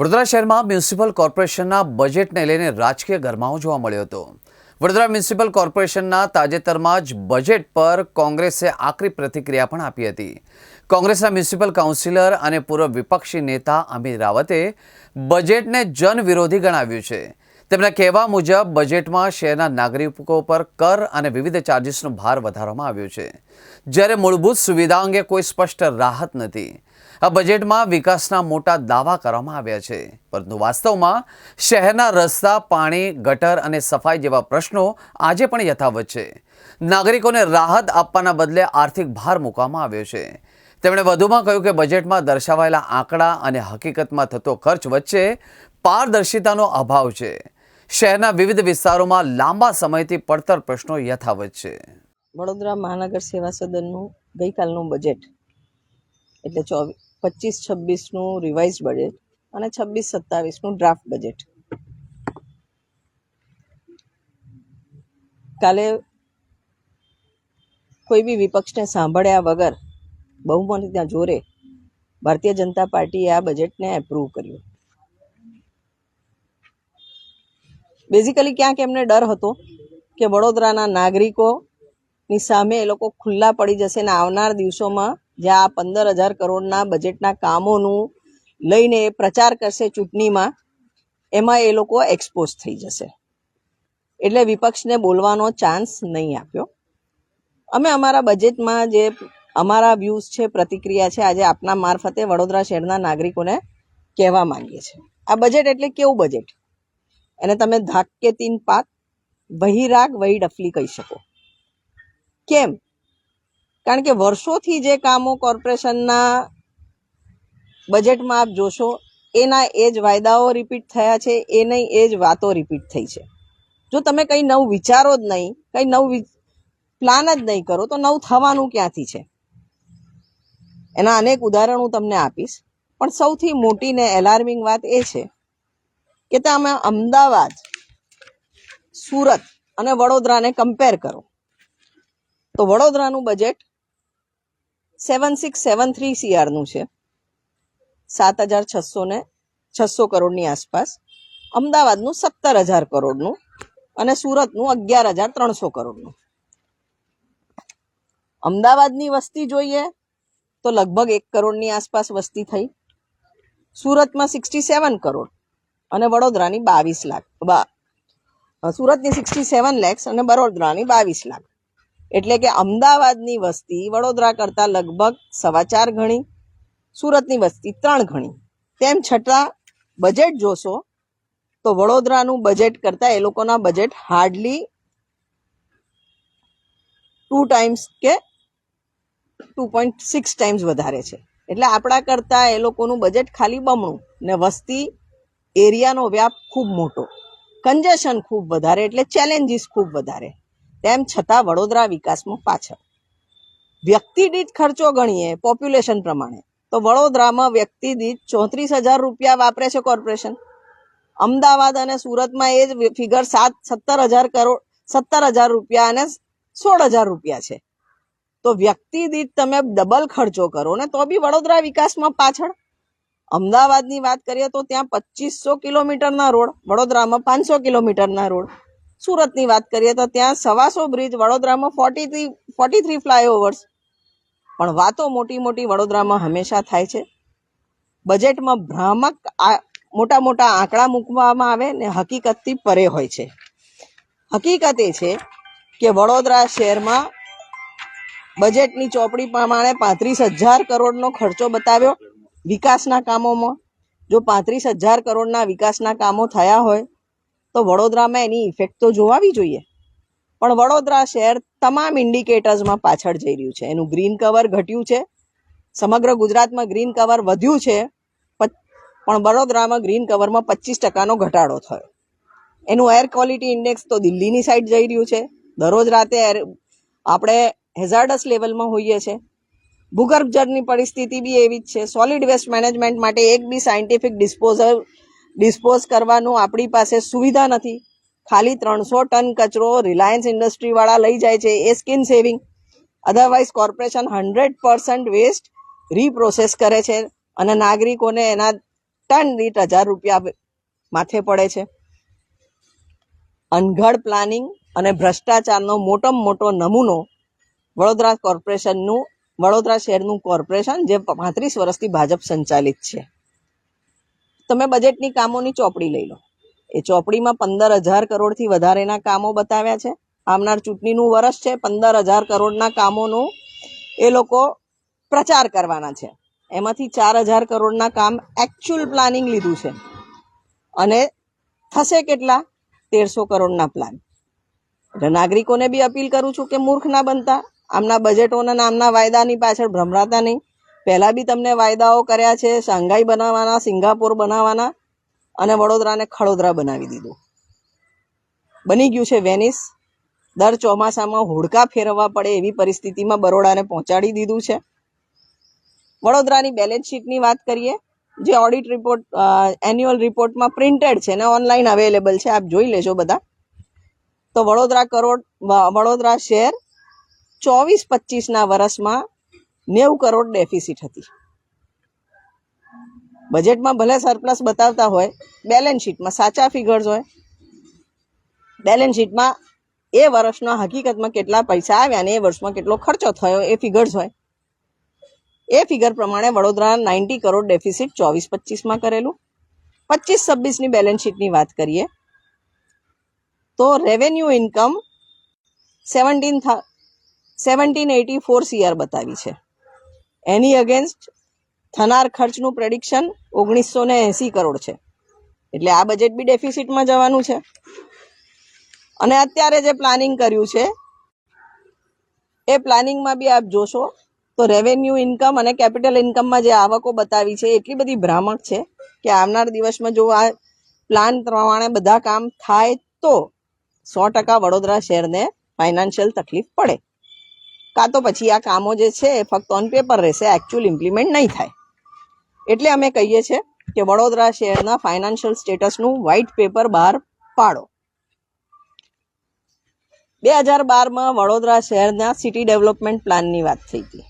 વડોદરા શહેરમાં મ્યુનિસિપલ કોર્પોરેશનના બજેટને લઈને રાજકીય ગરમાવો જોવા મળ્યો હતો. વડોદરા મ્યુનિસિપલ કોર્પોરેશનના તાજેતરમાં જ બજેટ પર કોંગ્રેસે આકરી પ્રતિક્રિયા પણ આપી હતી. કોંગ્રેસના મ્યુનિસિપલ કાઉન્સિલર અને પૂર્વ વિપક્ષી નેતા અમિત રાવતે બજેટને જનવિરોધી ગણાવ્યું છે. તેમના કહેવા મુજબ, બજેટમાં શહેરના નાગરિકો પર કર અને વિવિધ ચાર્જિસનો ભાર વધારવામાં આવ્યો છે. જ્યારે મૂળભૂત સુવિધા અંગે કોઈ સ્પષ્ટ રાહત નથી. આ બજેટમાં વિકાસના મોટા દાવા કરવામાં આવ્યા છે. પરંતુ વાસ્તવમાં શહેરના રસ્તા, પાણી, ગટર અને સફાઈ જેવા પ્રશ્નો આજે પણ યથાવત છે. નાગરિકોને રાહત આપવાના બદલે આર્થિક ભાર મૂકવામાં આવ્યો છે. તેમણે વધુમાં કહ્યું કે બજેટમાં દર્શાવાયેલા આંકડા અને હકીકતમાં થતો ખર્ચ વચ્ચે પારદર્શિતાનો અભાવ છે. શહેરના વિવિધ વિસ્તારોમાં લાંબા સમયથી પડતર પ્રશ્નો યથાવત છે. વડોદરા મહાનગર સેવા સદનનું ગઈકાલનું બજેટ એટલે ચોવીસ પચીસ, છવ્વીસનું રિવાઇઝ બજેટ અને છવ્વીસ, સત્તાવીસનું ડ્રાફ્ટ બજેટ કાલે કોઈ બી વિપક્ષને સાંભળ્યા વગર બહુમતીના જોરે ભારતીય જનતા પાર્ટીએ આ બજેટને એપ્રૂવ કર્યું. બેઝિકલી ક્યાંક એમને ડર હતો કે વડોદરાના નાગરિકોની સામે એ લોકો ખુલ્લા પડી જશે ને આવનાર દિવસોમાં જ્યાં આ પંદર હજાર કરોડના બજેટના કામોનું લઈને પ્રચાર કરશે ચૂંટણીમાં, એમાં એ લોકો એક્સપોઝ થઈ જશે. એટલે વિપક્ષને બોલવાનો ચાન્સ નહીં આપ્યો. અમે અમારા બજેટમાં જે અમારા વ્યૂઝ છે, પ્રતિક્રિયા છે, આજે આપના મારફતે વડોદરા શહેરના નાગરિકોને કહેવા માંગીએ છીએ. આ બજેટ એટલે કેવું બજેટ એને તમે ધાક કે તીન પાક વહી રાગ વહી ડફલી કહી શકો. કેમ? કારણ કે વર્ષોથી જે કામો કોર્પોરેશનના બજેટમાં આપ જોશો, એના એ જ વાયદાઓ રિપીટ થયા છે એ નહીં એ જ વાતો રિપીટ થઈ છે. જો તમે કંઈ નવું વિચારો જ નહીં, કંઈ નવું પ્લાન જ નહીં કરો, તો નવું થવાનું ક્યાંથી છે? એના અનેક ઉદાહરણ હું તમને આપીશ. પણ સૌથી મોટી ને એલાર્મિંગ વાત એ છે કે તમે અમદાવાદ, સુરત અને વડોદરાને કમ્પેર કરો. તો વડોદરાનું budget seven six seven three સીઆરનું છે. સાત હજાર છસો ને છસો કરોડની આસપાસ. અમદાવાદનું સત્તર હજાર કરોડનું અને સુરતનું અગિયાર હજાર ત્રણસો કરોડનું. અમદાવાદની વસ્તી જોઈએ તો લગભગ એક કરોડની આસપાસ વસ્તી થઈ. સુરતમાં સિક્સટી સેવન કરોડ અને વડોદરાની બાવીસ લાખ. સુરતની સિક્સટી સેવન લેક્સ અને બરોદરાની બાવીસ લાખ. એટલે કે અમદાવાદની વસ્તી વડોદરા કરતાં લગભગ સવા ચાર ગણી, સુરતની વસ્તી ત્રણ ગણી. તેમ છતાં બજેટ જોશો તો વડોદરાનું બજેટ કરતાં એ લોકોના બજેટ હાર્ડલી ટુ ટાઈમ્સ કે ટુ પોઈન્ટ સિક્સ ટાઈમ્સ વધારે છે. એટલે આપણા કરતાં એ લોકોનું બજેટ ખાલી બમણું ને વસ્તી એરિયાનો વ્યાપ ખૂબ મોટો. કન્જેશન ખૂબ વધારે, એટલે ચેલેન્જીસ ખૂબ વધારે. તેમ છતાં વડોદરા વિકાસમાં પાછળ. વ્યક્તિ દીઠ ખર્ચો ગણીએ પોપ્યુલેશન પ્રમાણે, તો વડોદરામાં વ્યક્તિ દીઠ ચોત્રીસ હજાર રૂપિયા વાપરે છે કોર્પોરેશન. અમદાવાદ અને સુરતમાં એ જ ફિગર સાત, સત્તર હજાર કરોડ, સત્તર હજાર રૂપિયા અને સોળ હજાર રૂપિયા છે. તો વ્યક્તિ દીઠ તમે ડબલ ખર્ચો કરો ને, તો બી વડોદરા વિકાસમાં પાછળ. અમદાવાદની વાત કરીએ તો ત્યાં પચીસો કિલોમીટરના રોડ, વડોદરામાં પાંચસો કિલોમીટરના રોડ. સુરતની વાત કરીએ તો ત્યાં સવાસો બ્રિજ વડોદરામાં forty three forty three flyovers પણ વાતો મોટી મોટી વડોદરામાં હંમેશા થાય છે. બજેટમાં ભ્રામક મોટા મોટા આંકડા મૂકવામાં આવે ને હકીકતથી પરે હોય છે. હકીકત એ છે કે વડોદરા શહેરમાં બજેટની ચોપડી પ્રમાણે પાંત્રીસ હજાર કરોડનો ખર્ચો બતાવ્યો વિકાસના કામોમાં. જો પાંત્રીસ હજાર કરોડના વિકાસના કામો થયા હોય તો વડોદરામાં એની ઇફેક્ટ તો જોવાવી જોઈએ. પણ વડોદરા શહેર તમામ ઇન્ડિકેટર્સમાં પાછળ જઈ રહ્યું છે. એનું ગ્રીન કવર ઘટ્યું છે. સમગ્ર ગુજરાતમાં ગ્રીન કવર વધ્યું છે. પણ વડોદરામાં ગ્રીન કવરમાં પચીસ ટકાનો ઘટાડો થયો. એનું એર ક્વોલિટી ઇન્ડેક્સ તો દિલ્હીની સાઈડ જઈ રહ્યું છે. દરરોજ રાતે એર આપણે હેઝાર્ડસ લેવલમાં હોઈએ છીએ ભૂગર્ભ જળની પરિસ્થિતિ બી એવી જ છે. સોલિડ વેસ્ટ મેનેજમેન્ટ માટે એક બી સાયન્ટિફિક ડિસ્પોઝલ ડિસ્પોઝ કરવાનું આપણી પાસે સુવિધા નથી. ખાલી ત્રણસો ટન કચરો રિલાયન્સ ઇન્ડસ્ટ્રીવાળા લઈ જાય છે એ skin saving. Otherwise corporation hundred percent waste reprocess કરે છે અને નાગરિકોને એના ટન દીઠ હજાર રૂપિયા માથે પડે છે. અનઘડ પ્લાનિંગ અને ભ્રષ્ટાચારનો મોટામાં મોટો નમૂનો વડોદરા કોર્પોરેશનનું વડોદરા શહેરનું કોર્પોરેશન જે પાંત્રીસ વર્ષથી ભાજપ સંચાલિત છે. તમે બજેટની કામોની ચોપડી લઈ લો. એ ચોપડીમાં પંદર હજાર કરોડથી વધારેના કામો બતાવ્યા છે. આવનાર ચૂંટણીનું વર્ષ છે, પંદર હજાર કરોડના કામોનું એ લોકો પ્રચાર કરવાના છે. એમાંથી ચાર હજાર કરોડના કામ એકચ્યુઅલ પ્લાનિંગ લીધું છે. અને થશે કેટલા? તેરસો કરોડના પ્લાન એટલે નાગરિકોને બી અપીલ કરું છું કે મૂર્ખ ના બનતા. આમના બજેટોના નામના વાયદાની પાછળ ભ્રમરાતા નહીં. પહેલા બી તમને વાયદાઓ કર્યા છે, શાંઘાઈ બનાવવાના, સિંગાપોર બનાવવાના અને વડોદરાને ખડોદરા બનાવી દીધું. બની ગયું છે વેનિસ. દર ચોમાસામાં હોડકા ફેરવવા પડે એવી પરિસ્થિતિમાં બરોડાને પહોંચાડી દીધું છે. વડોદરાની બેલેન્સ શીટની વાત કરીએ, જે ઓડિટ રિપોર્ટ એન્યુઅલ રિપોર્ટમાં પ્રિન્ટેડ છે ને ઓનલાઈન અવેલેબલ છે, આપ જોઈ લેજો બધા. તો વડોદરા કરોડ વડોદરા શહેર ચોવીસ પચીસના વર્ષમાં નેવું કરોડ ડેફિસિટ હતી. બજેટમાં ભલે સરપ્લસ બતાવતા હોય બેલેન્સ શીટમાં સાચા ફિગર્સ હોય બેલેન્સ શીટમાં એ વર્ષના હકીકતમાં કેટલા પૈસા આવ્યા અને એ વર્ષમાં કેટલો ખર્ચો થયો એ ફિગર્સ હોય. એ ફિગર પ્રમાણે વડોદરા નાઇન્ટી કરોડ ડેફિસિટ ચોવીસ પચીસમાં કરેલું. પચીસ છવ્વીસની બેલેન્સ શીટની વાત કરીએ, તો revenue income seventeen seventeen eighty four CR બતાવી છે. એની અગેન્સ્ટ થનાર ખર્ચનું પ્રેડિક્શન ઓગણીસો ને એંસી કરોડ છે. એટલે આ બજેટ બી ડેફિસિટમાં જવાનું છે. અને અત્યારે જે પ્લાનિંગ કર્યું છે, એ પ્લાનિંગમાં બી આપ જોશો, તો રેવન્યુ ઇન્કમ અને કેપિટલ ઇન્કમમાં જે આવકો બતાવી છે, એટલી બધી ભ્રામક છે કે આવનાર દિવસમાં જો આ પ્લાન પ્રમાણે બધા કામ થાય તો સો ટકા વડોદરા શહેરને ફાઇનાન્શિયલ તકલીફ પડે. કાં તો પછી આ કામો જે છે ફક્ત ઓન પેપર રહેશે એકચ્યુઅલ ઇમ્પ્લિમેન્ટ નહીં થાય. એટલે અમે કહીએ છીએ કે વડોદરા શહેરના ફાઇનાન્શિયલ સ્ટેટસનું વ્હાઇટ પેપર બહાર પાડો. બે હજાર બારમાં વડોદરા શહેરના સિટી ડેવલપમેન્ટ પ્લાનની વાત થઈ હતી.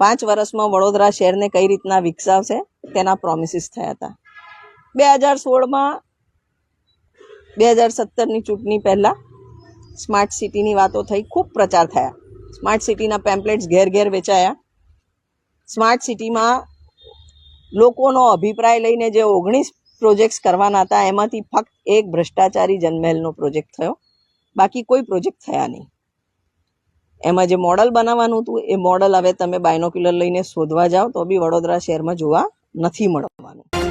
પાંચ વર્ષમાં વડોદરા શહેરને કઈ રીતના વિકસાવશે તેના પ્રોમિસીસ થયા હતા. બે હજાર સોળમાં, બે હજાર સત્તરની ચૂંટણી પહેલા સ્માર્ટ સિટીની વાતો થઈ, ખૂબ પ્રચાર થયા. સ્માર્ટ સિટીના પેમ્પલેટ્સ ઘેર ઘેર વેચાયા. સ્માર્ટ સિટીમાં લોકોનો અભિપ્રાય લઈને જે ઓગણીસ પ્રોજેક્ટ્સ કરવાના હતા, એમાંથી ફક્ત એક ભ્રષ્ટાચારી જનમહેલનો પ્રોજેક્ટ થયો. બાકી કોઈ પ્રોજેક્ટ થયા નહીં. એમાં જે મોડલ બનાવવાનું હતું, એ મોડલ હવે તમે બાયનોક્યુલર લઈને શોધવા જાઓ, તો બી વડોદરા શહેરમાં જોવા નથી મળવાનું.